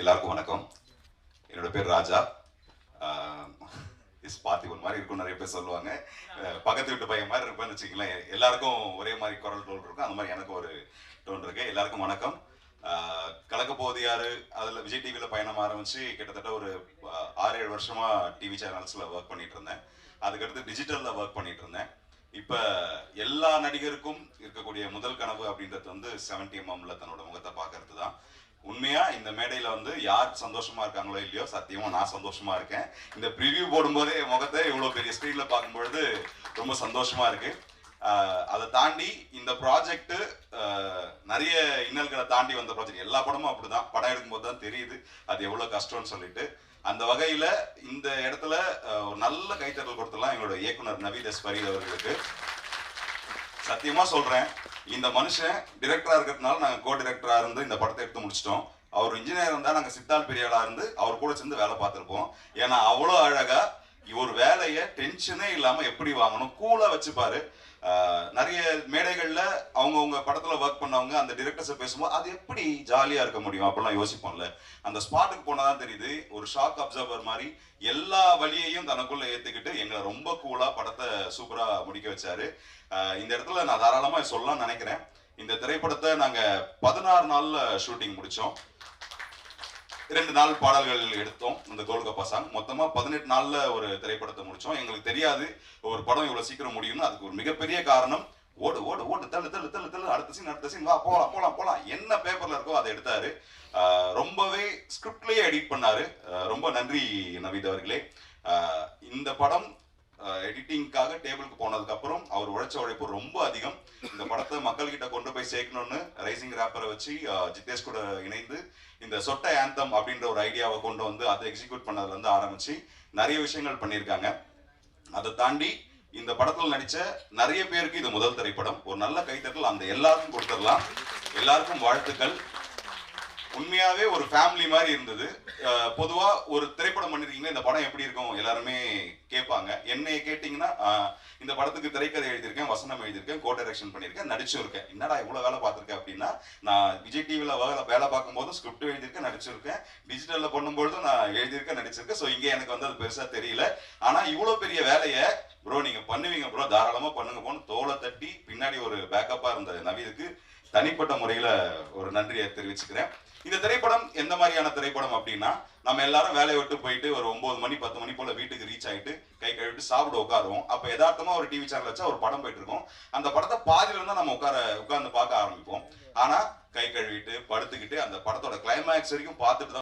எல்லாருக்கும் வணக்கம். என்னோட பேர் ராஜா. இஸ் பார்த்திபன் மாதிரி இருக்கும் நிறைய பேர் சொல்லுவாங்க. பக்கத்து வீட்டு பையன் மாதிரி இருப்பேன்னு வச்சுக்கலாம் எல்லாருக்கும் ஒரே மாதிரி குரல் டோன் இருக்கும். அந்த மாதிரி எனக்கு ஒரு டோன் இருக்கு. எல்லாருக்கும் வணக்கம். கலக்க போகுது யாரு? அதில் விஜய் டிவியில் பயணம் ஆரம்பிச்சு கிட்டத்தட்ட ஒரு ஆறு ஏழு வருஷமா டிவி சேனல்ஸில் ஒர்க் பண்ணிட்டு இருந்தேன். அதுக்கடுத்து டிஜிட்டலில் ஒர்க் பண்ணிட்டு இருந்தேன். இப்போ எல்லா நடிகருக்கும் இருக்கக்கூடிய முதல் கனவு அப்படின்றது வந்து செவன்டி எம்எம்ல தன்னோட முகத்தை உண்மையா இந்த மேடையில வந்து யார் சந்தோஷமா இருக்காங்களோ இல்லையோ சத்தியமா நான் சந்தோஷமா இருக்கேன். இந்த ப்ரிவியூ போடும்போதே முகத்தை இவ்வளோ பெரிய ஸ்க்ரீன்ல பார்க்கும்பொழுது ரொம்ப சந்தோஷமா இருக்கு. அதை தாண்டி இந்த ப்ராஜெக்ட் நிறைய இன்னல்களை தாண்டி வந்த ப்ராஜெக்ட் எல்லா படமும் அப்படிதான். படம் எடுக்கும்போது தான் தெரியுது அது எவ்வளோ கஷ்டம்னு சொல்லிட்டு. அந்த வகையில இந்த இடத்துல ஒரு நல்ல கைத்தட்டல் கொடுத்துலாம் எங்களோட இயக்குனர் நவீத எஸ் அவர்களுக்கு. சத்தியமாக சொல்கிறேன் இந்த மனுஷன் டிரெக்டராக இருக்கிறதுனால நாங்கள் கோ டிரெக்டராக இருந்து இந்த படத்தை எடுத்து முடிச்சிட்டோம். அவர் இன்ஜினியர் இருந்தால் நாங்கள் சித்தால் பெரியாளாக இருந்து அவர் கூட சேர்ந்து வேலை பார்த்துருப்போம். ஏன்னா அவ்வளோ அழகாக ஒரு வேலையை டென்ஷனே இல்லாமல் எப்படி வாங்கணும்? கூலாக வச்சுப்பாரு நிறைய மேடைகளில் அவங்கவுங்க படத்தில் ஒர்க் பண்ணவங்க அந்த டிரெக்டர்ஸை பேசும்போது அது எப்படி ஜாலியாக இருக்க முடியும்? அப்படிலாம் யோசிப்போம்ல. அந்த ஸ்பாட்டுக்கு போனாதான் தெரியுது ஒரு ஷாக் அப்சர்வர் மாதிரி எல்லா வழியையும் தனக்குள்ளே ஏற்றுக்கிட்டு எங்களை ரொம்ப கூலாக படத்தை சூப்பராக முடிக்க வச்சாரு. இந்த இடத்துல நான் தாராளமாக சொல்லலாம்னு நினைக்கிறேன். இந்த திரைப்படத்தை நாங்கள் பதினாறு நாளில் ஷூட்டிங் முடித்தோம் ரெண்டு நாள் பாடல்கள் எடுத்தோம் இந்த கோல்கப்பா சாங். மொத்தமாக பதினெட்டு நாளில் ஒரு திரைப்படத்தை முடித்தோம் எங்களுக்கு தெரியாது ஒரு படம் இவ்வளோ சீக்கிரம் முடியும்னு. அதுக்கு ஒரு மிகப்பெரிய காரணம் ஓடு ஓடு ஓடு தள்ளு தள்ளு தள்ளு தள்ளு அடுத்த சீன் அடுத்த சீன் வா போகலாம் போகலாம் போகலாம் என்ன பேப்பரில் இருக்கோ அதை எடுத்தாரு. ரொம்பவே ஸ்கிரிப்ட்லேயே எடிட் பண்ணாரு. ரொம்ப நன்றி நவீத் அவர்களே. இந்த படம் எடிட்டிங்காக டேபிளுக்கு போனதுக்கு அப்புறம் அவர் உழைச்ச உழைப்பு ரொம்ப அதிகம். இந்த படத்தை மக்கள்கிட்ட கொண்டு போய் சேர்க்கணும்னு ரைசிங் ரேப்பரை வச்சு ஜிதேஷ் கூட இணைந்து இந்த சொட்ட ஆந்தம் அப்படின்ற ஒரு ஐடியாவை கொண்டு வந்து அதை எக்ஸிக்யூட் பண்ணதுல இருந்து ஆரம்பிச்சு நிறைய விஷயங்கள் பண்ணியிருக்காங்க. அதை தாண்டி இந்த படத்தில் நடிச்ச நிறைய பேருக்கு இது முதல் திரைப்படம். ஒரு நல்ல கைத்தட்டல் அந்த எல்லாருக்கும் கொடுத்துடலாம். எல்லாருக்கும் வாழ்த்துக்கள். உண்மையாவே ஒரு ஃபேமிலி மாதிரி இருந்தது. பொதுவா ஒரு திரைப்படம் பண்ணிருக்கீங்க இந்த படம் எப்படி இருக்கும்? எல்லாருமே கேட்பாங்க. என்னைய கேட்டீங்கன்னா இந்த படத்துக்கு திரைக்கதை எழுதியிருக்கேன் வசனம் எழுதியிருக்கேன் கோ டைரக்ஷன் பண்ணியிருக்கேன் நடிச்சும் இருக்கேன் என்னடா இவ்வளவு வேலை பார்த்திருக்கேன் அப்படின்னா நான் விஜய் டிவில வேலை வேலை பார்க்கும்போது ஸ்கிரிப்ட் எழுதியிருக்கேன் நடிச்சிருக்கேன். டிஜிட்டல்ல பண்ணும்பொழுதும் நான் எழுதியிருக்கேன் நடிச்சிருக்கேன். ஸோ இங்கே எனக்கு வந்து அது பெருசா தெரியல. ஆனா இவ்வளவு பெரிய வேலையை ப்ரோ நீங்க பண்ணுவீங்க ப்ரோ தாராளமா பண்ணுங்க போன்னு தோலை தட்டி பின்னாடி ஒரு பேக்கப்பா இருந்த நவீனுக்கு. தனிப்பட்ட முறையில ஒரு நன்றியை தெரிவிச்சுக்கிறேன். இந்த திரைப்படம் எந்த மாதிரியான திரைப்படம் அப்படின்னா நம்ம எல்லாரும் வேலையை விட்டு போயிட்டு ஒரு ஒன்பது மணி பத்து மணி போல வீட்டுக்கு ரீச் ஆயிட்டு கை கழுவிட்டு சாப்பிட உட்காருவோம். அப்ப யதார்த்தமா ஒரு டிவி சேனல் வச்சா ஒரு படம் போயிட்டு இருக்கோம் அந்த படத்தை பாதியில இருந்தா நம்ம உட்கார உட்கார்ந்து பார்க்க ஆரம்பிப்போம். ஆனா கை கழுவிட்டு படுத்துக்கிட்டு அந்த படத்தோட கிளைமேக்ஸ் வரைக்கும் பார்த்துட்டு தான்